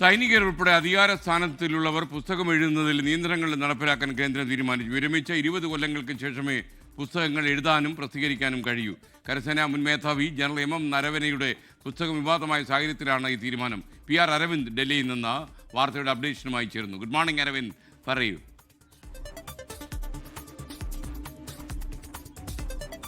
സൈനികർ ഉൾപ്പെടെ അധികാര സ്ഥാനത്തിലുള്ളവർ പുസ്തകം എഴുതുന്നതിൽ നിയന്ത്രണങ്ങൾ നടപ്പിലാക്കാൻ കേന്ദ്രം തീരുമാനിച്ചു. വിരമിച്ച ഇരുപത് കൊല്ലങ്ങൾക്ക് ശേഷമേ പുസ്തകങ്ങൾ എഴുതാനും പ്രസിദ്ധീകരിക്കാനും കഴിയൂ. കരസേനാ മുൻ മേധാവി ജനറൽ എം എം നരവനയുടെ പുസ്തകം വിവാദമായ സാഹചര്യത്തിലാണ് ഈ തീരുമാനം. പി ആർ അരവിന്ദ് ഡൽഹിയിൽ നിന്ന് വാർത്തയുടെ അപ്ഡേഷനുമായി ചേർന്നു ഗുഡ് മോർണിംഗ് അരവിന്ദ്. പറയൂ.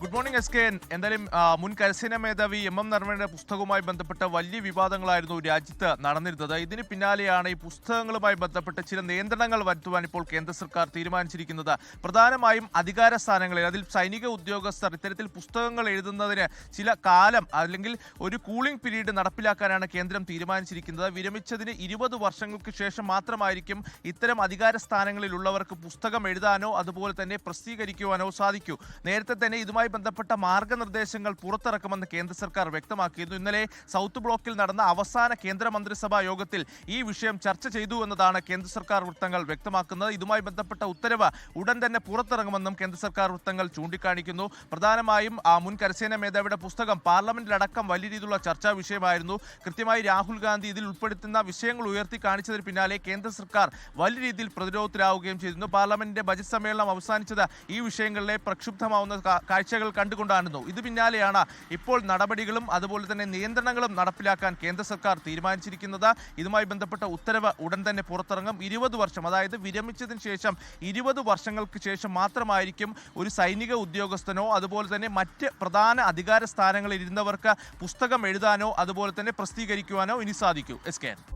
ഗുഡ് മോർണിംഗ് എസ് കെ എന്തായാലും മുൻ കരസേനാ മേധാവി എം എം നർമ്മയുടെ പുസ്തകവുമായി ബന്ധപ്പെട്ട വലിയ വിവാദങ്ങളായിരുന്നു രാജ്യത്ത് നടന്നിരുന്നത്. ഇതിന് പിന്നാലെയാണ് ഈ പുസ്തകങ്ങളുമായി ബന്ധപ്പെട്ട് ചില നിയന്ത്രണങ്ങൾ വരുത്തുവാൻ ഇപ്പോൾ കേന്ദ്ര സർക്കാർ തീരുമാനിച്ചിരിക്കുന്നത്. പ്രധാനമായും അധികാര സ്ഥാനങ്ങളിൽ അതിൽ സൈനിക ഉദ്യോഗസ്ഥർ ഇത്തരത്തിൽ പുസ്തകങ്ങൾ എഴുതുന്നതിന് ചില കാലം അല്ലെങ്കിൽ ഒരു കൂളിംഗ് പീരീഡ് നടപ്പിലാക്കാനാണ് കേന്ദ്രം തീരുമാനിച്ചിരിക്കുന്നത്. വിരമിച്ചതിന് ഇരുപത് വർഷങ്ങൾക്ക് ശേഷം മാത്രമായിരിക്കും ഇത്തരം അധികാര സ്ഥാനങ്ങളിലുള്ളവർക്ക് പുസ്തകം എഴുതാനോ അതുപോലെ തന്നെ പ്രസിദ്ധീകരിക്കുവാനോ സാധിക്കൂ. നേരത്തെ തന്നെ ഇതുമായി ബന്ധപ്പെട്ട മാർഗനിർദ്ദേശങ്ങൾ പുറത്തിറക്കുമെന്ന് കേന്ദ്ര സർക്കാർ വ്യക്തമാക്കിയിരുന്നു. ഇന്നലെ സൗത്ത് ബ്ലോക്കിൽ നടന്ന അവസാന കേന്ദ്രമന്ത്രിസഭാ യോഗത്തിൽ ഈ വിഷയം ചർച്ച ചെയ്തു എന്നതാണ് കേന്ദ്ര സർക്കാർ വൃത്തങ്ങൾ വ്യക്തമാക്കുന്നത്. ഇതുമായി ബന്ധപ്പെട്ട ഉത്തരവ് ഉടൻ തന്നെ പുറത്തിറങ്ങുമെന്നും കേന്ദ്ര സർക്കാർ വൃത്തങ്ങൾ ചൂണ്ടിക്കാണിക്കുന്നു. പ്രധാനമായും ആ മുൻ കരസേന മേധാവിയുടെ പുസ്തകം പാർലമെന്റിലടക്കം വലിയ രീതിയിലുള്ള ചർച്ചാ വിഷയമായിരുന്നു. കൃത്യമായി രാഹുൽ ഗാന്ധി ഇതിൽ ഉൾപ്പെടുത്തുന്ന വിഷയങ്ങൾ ഉയർത്തി കാണിച്ചതിന് പിന്നാലെ കേന്ദ്ര സർക്കാർ വലിയ രീതിയിൽ പ്രതിരോധത്തിലാവുകയും ചെയ്തിരുന്നു. പാർലമെന്റിന്റെ ബജറ്റ് സമ്മേളനം അവസാനിച്ചത് ഈ വിഷയങ്ങളിലെ പ്രക്ഷുബ്ധമാവുന്ന കാ- കാഴ്ചകൾ കണ്ടുകൊണ്ടായിരുന്നു ഇത് പിന്നാലെയാണ് ഇപ്പോൾ നടപടികളും അതുപോലെ തന്നെ നിയന്ത്രണങ്ങളും നടപ്പിലാക്കാൻ കേന്ദ്ര സർക്കാർ തീരുമാനിച്ചിരിക്കുന്നത്. ഇതുമായി ബന്ധപ്പെട്ട ഉത്തരവ് ഉടൻ തന്നെ പുറത്തിറങ്ങും. ഇരുപത് വർഷം അതായത് വിരമിച്ചതിന് ശേഷം ഇരുപത് വർഷങ്ങൾക്ക് ശേഷം മാത്രമായിരിക്കും ഒരു സൈനിക ഉദ്യോഗസ്ഥനോ അതുപോലെ തന്നെ മറ്റ് പ്രധാന അധികാര സ്ഥാനങ്ങളിൽ ഇരുന്നവർക്ക് പുസ്തകം എഴുതാനോ അതുപോലെ തന്നെ പ്രസിദ്ധീകരിക്കുവാനോ ഇനി സാധിക്കൂ. S K